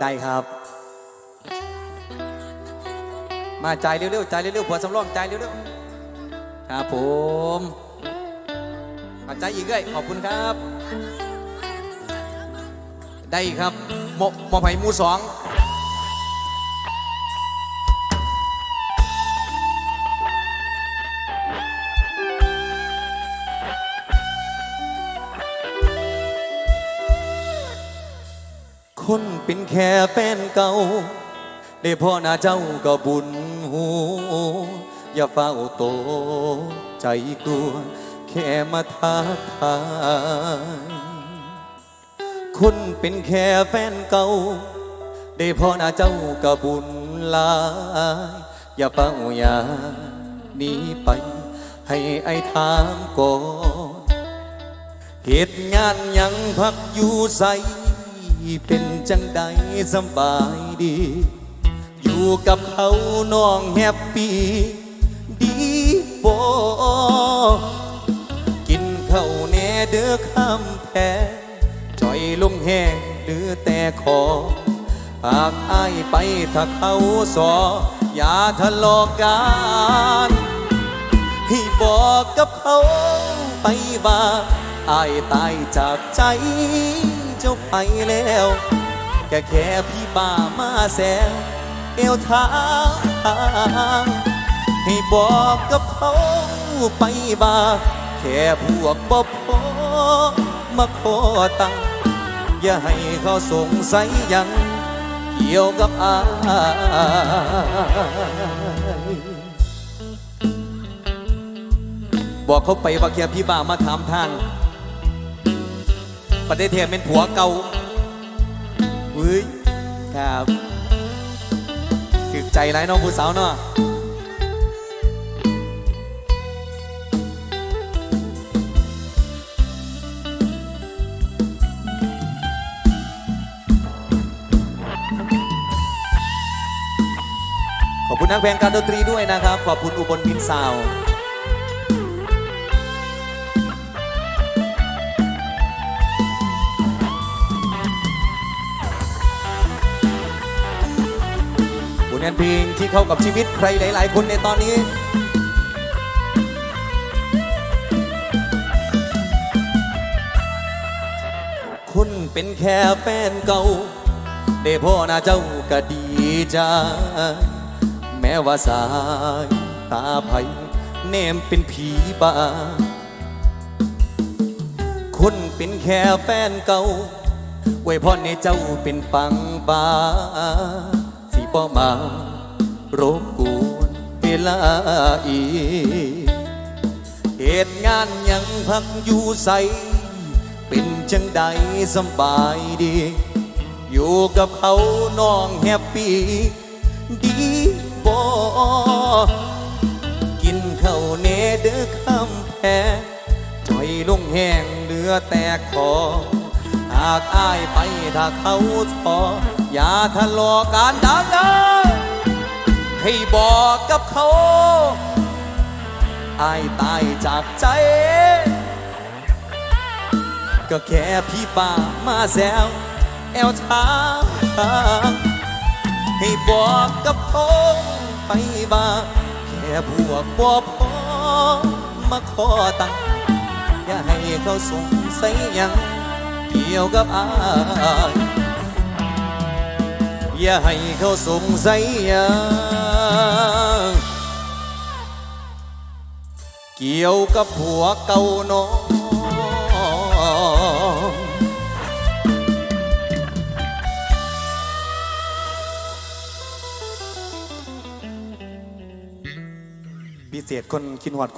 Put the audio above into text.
ได้ครับ มาใจเร็วๆจ่ายเร็วๆผัวสำรองใจเร็วๆครับผมมาใจอีกเลยขอบคุณครับ ได้ครับหมอหมอไผ่หมูสอง คนเป็นแค่แฟนเก่า ได้พ่อหน้าเจ้าก็บุญหู อย่าเฝ้าโตใจกลัว แค่มาทักทายคุณเป็นแค่แฟนเก่า ได้พ่อหน้าเจ้าก็บุญลาย อย่าเฝ้าอย่าหนีไป ให้ไอ้ถามก่อนเหตุงานยังพักอยู่ใส เป็นจังใดสบายดี อยู่กับเขาน้องแฮปปี้ดีบ่กินเข้าแน่เด้อคำแพ้จอยลงแห้งเหลือแต่ขอปากอ้ายไปถ้าเขาสอ อย่าทะเลาะกันให้บอกกับเขาไปว่า อายตายจากใจเจ้าไปแล้ว แค่แค่พี่บ้ามาแซวเอวทางให้บอกกับเขาไปว่าแค่พวกบ่พอมาขอตังอย่าให้เขาสงสัยยังเกี่ยวกับอายบอกเขาไปว่าแค่พี่บ่ามาถามทาง ประเทศเทศเป็นผัวเก่าเฮ้ยครับถึกใจไรน้องผู้สาวเนาะขอบคุณนักเพลงการดนตรีด้วยนะครับ ขอบคุณอุบลพินซาว งานเพลงที่เข้ากับชีวิตใครหลาย ๆ คนในตอนนี้คุณเป็นแค่แฟนเก่าได้พ่อหน้าเจ้าก็ดีใจแม้ว่าสายตาไผเนมเป็นผีบ้าคุณเป็นแค่แฟนเก่าไว้พรในเจ้าเป็นปังบา บ่มารบกวนเวลาอีเหตุงานยังพักอยู่ใส เป็นจังใดสบายดี อยู่กับเขาน้องแฮปปี้ดีบ่กินข้าวเนเด้อคำแพ้จอยลงแห้งเหลือแต่คอหากอายไปถ้าเขาทอ อย่าทะเลาะกันดังเลยให้บอกกับเขาอายตายจากใจ ก็แค่พี่ป่ามาแซวแอวทางให้บอกกับเขาไปว่าแค่พวกบ่พอมาขอตังอย่าให้เขาสงสัยยังเกี่ยวกับอาย อย่าให้เขาสงสัยยังเกี่ยวกับผัวเก่าน้องพิเศษคนคิดหอด